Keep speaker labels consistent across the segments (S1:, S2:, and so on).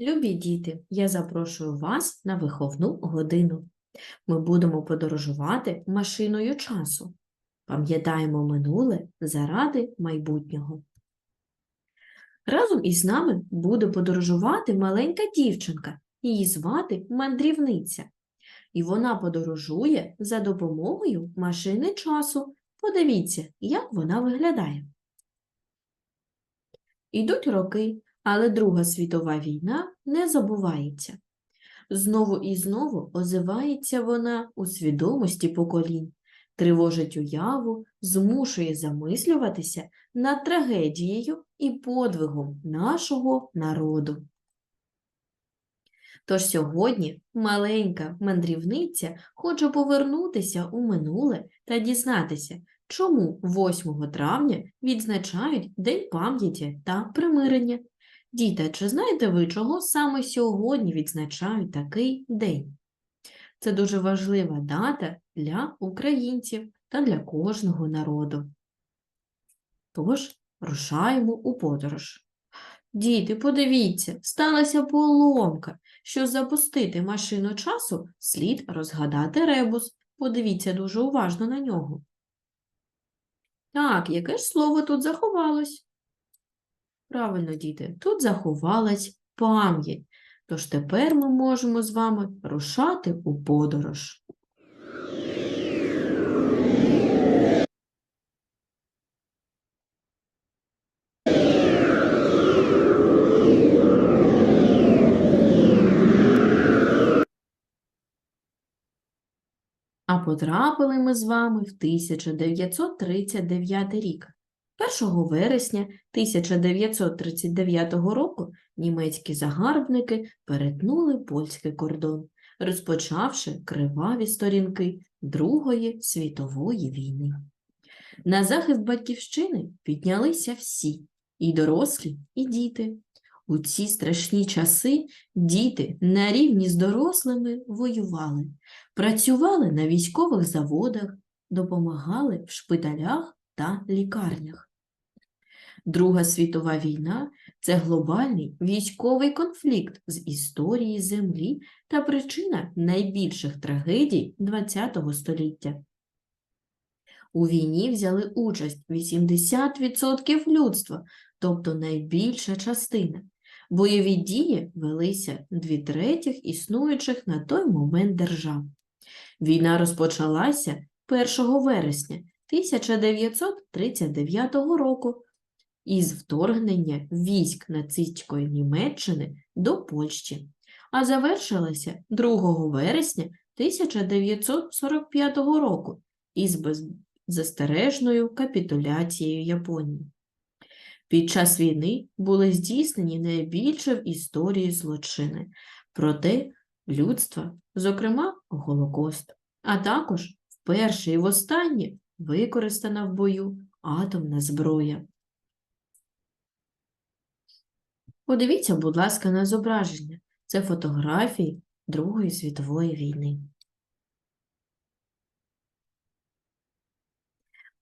S1: Любі діти, я запрошую вас на виховну годину. Ми будемо подорожувати машиною часу. Пам'ятаємо минуле заради майбутнього. Разом із нами буде подорожувати маленька дівчинка. Її звати мандрівниця. І вона подорожує за допомогою машини часу. Подивіться, як вона виглядає. Ідуть роки, але Друга світова війна не забувається. Знову і знову озивається вона у свідомості поколінь, тривожить уяву, змушує замислюватися над трагедією і подвигом нашого народу. Тож сьогодні маленька мандрівниця хоче повернутися у минуле та дізнатися, чому 8 травня відзначають День пам'яті та примирення. Діти, чи знаєте ви, чого саме сьогодні відзначають такий день? Це дуже важлива дата для українців та для кожного народу. Тож, рушаємо у подорож. Діти, подивіться, сталася поломка. Щоб запустити машину часу, слід розгадати ребус. Подивіться дуже уважно на нього. Так, яке ж слово тут заховалось? Правильно, діти, тут заховалась пам'ять. Тож тепер ми можемо з вами рушати у подорож. А потрапили ми з вами в 1939 рік. 1 вересня 1939 року німецькі загарбники перетнули польський кордон, розпочавши криваві сторінки Другої світової війни. На захист батьківщини піднялися всі – і дорослі, і діти. У ці страшні часи діти на рівні з дорослими воювали, працювали на військових заводах, допомагали в шпиталях та лікарнях. Друга світова війна це глобальний військовий конфлікт з історії Землі та причина найбільших трагедій ХХ століття. У війні взяли участь 80% людства, тобто найбільша частина. Бойові дії велися дві третіх існуючих на той момент держав. Війна розпочалася 1 вересня 1939 року із вторгнення військ нацистської Німеччини до Польщі, а завершилася 2 вересня 1945 року із беззастережною капітуляцією Японії. Під час війни були здійснені найбільше в історії злочини проти людства, зокрема Голокост, а також вперше і востаннє використана в бою атомна зброя. Подивіться, будь ласка, на зображення. Це фотографії Другої світової війни.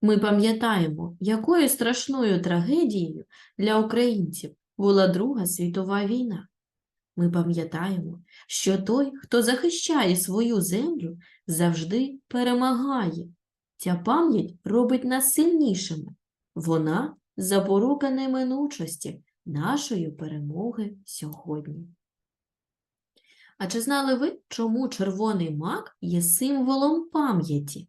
S1: Ми пам'ятаємо, якою страшною трагедією для українців була Друга світова війна. Ми пам'ятаємо, що той, хто захищає свою землю, завжди перемагає. Ця пам'ять робить нас сильнішими. Вона запорука неминучості нашої перемоги сьогодні. А чи знали ви, чому червоний мак є символом пам'яті?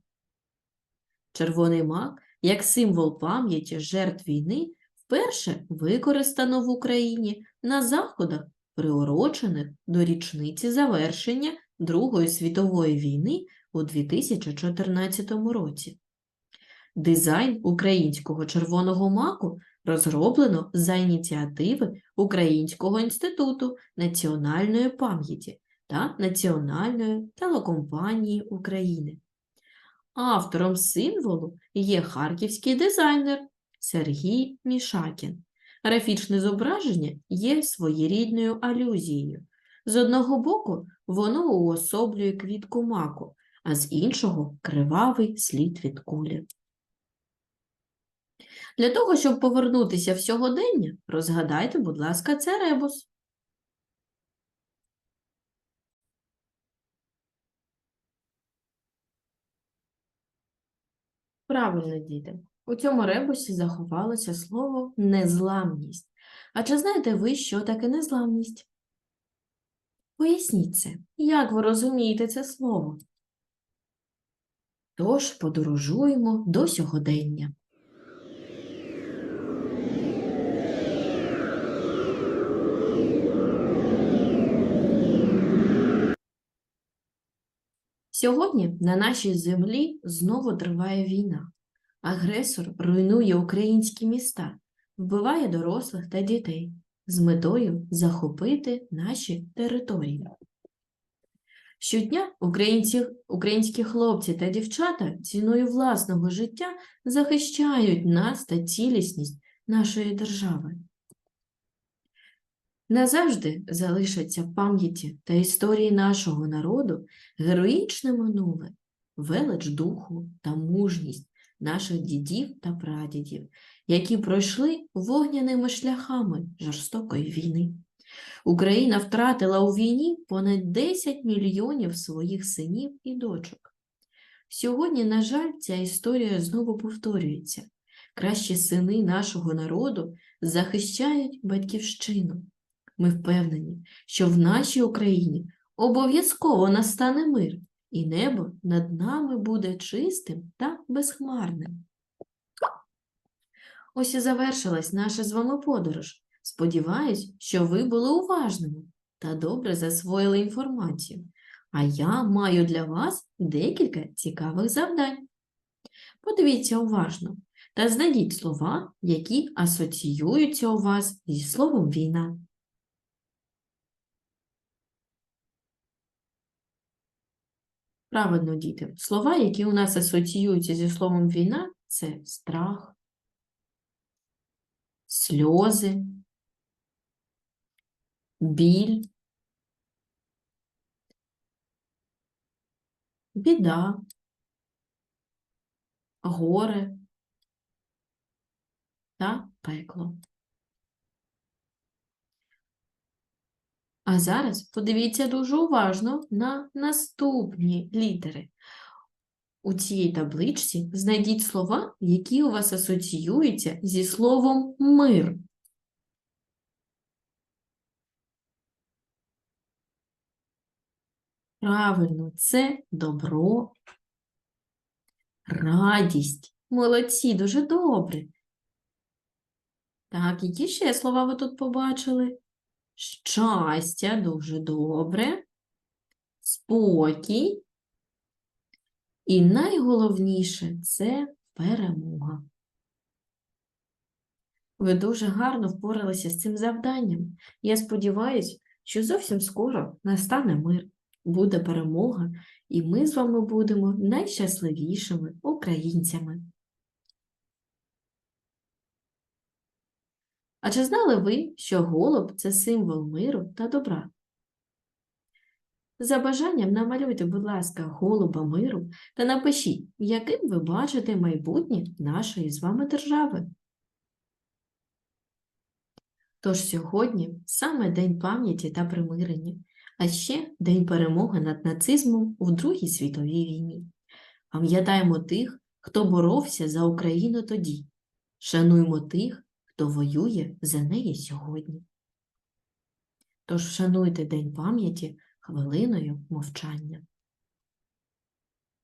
S1: Червоний мак, як символ пам'яті жертв війни, вперше використано в Україні на заходах, приурочених до річниці завершення Другої світової війни у 2014 році. Дизайн українського червоного маку розроблено за ініціативи Українського інституту національної пам'яті та Національної телекомпанії України. Автором символу є харківський дизайнер Сергій Мішакін. Графічне зображення є своєрідною алюзією. З одного боку, воно уособлює квітку маку, а з іншого кривавий слід від кулі. Для того, щоб повернутися в сьогодення, розгадайте, будь ласка, це ребус. Правильно, діти, у цьому ребусі заховалося слово незламність. А чи знаєте ви, що таке незламність? Поясніть це, як ви розумієте це слово? Тож подорожуємо до сьогодення. Сьогодні на нашій землі знову триває війна. Агресор руйнує українські міста, вбиває дорослих та дітей з метою захопити наші території. Щодня українці, українські хлопці та дівчата ціною власного життя захищають нас та цілісність нашої держави. Назавжди залишаться в пам'яті та історії нашого народу героїчне минуле, велич духу та мужність наших дідів та прадідів, які пройшли вогняними шляхами жорстокої війни. Україна втратила у війні понад 10 мільйонів своїх синів і дочок. Сьогодні, на жаль, ця історія знову повторюється. Кращі сини нашого народу захищають батьківщину. Ми впевнені, що в нашій Україні обов'язково настане мир, і небо над нами буде чистим та безхмарним. Ось і завершилась наша з вами подорож. Сподіваюсь, що ви були уважними та добре засвоїли інформацію. А я маю для вас декілька цікавих завдань. Подивіться уважно та знайдіть слова, які асоціюються у вас зі словом війна. Правильно, діти. Слова, які у нас асоціюються зі словом війна, це страх, сльози, біль, біда, горе та пекло. А зараз подивіться дуже уважно на наступні літери. У цій табличці знайдіть слова, які у вас асоціюються зі словом мир. Правильно, це добро, радість. Молодці, дуже добре. Так, які ще слова ви тут побачили? Щастя, дуже добре, спокій. І найголовніше це перемога. Ви дуже гарно впоралися з цим завданням. Я сподіваюся, що зовсім скоро настане мир, буде перемога, і ми з вами будемо найщасливішими українцями. А чи знали ви, що голуб це символ миру та добра? За бажанням намалюйте, будь ласка, голуба миру та напишіть, яким ви бачите майбутнє нашої з вами держави. Тож сьогодні саме День пам'яті та примирення, а ще День перемоги над нацизмом у Другій світовій війні. Пам'ятаємо тих, хто боровся за Україну тоді. Шануймо тих, хто воює за неї сьогодні. Тож вшануйте День пам'яті хвилиною мовчання.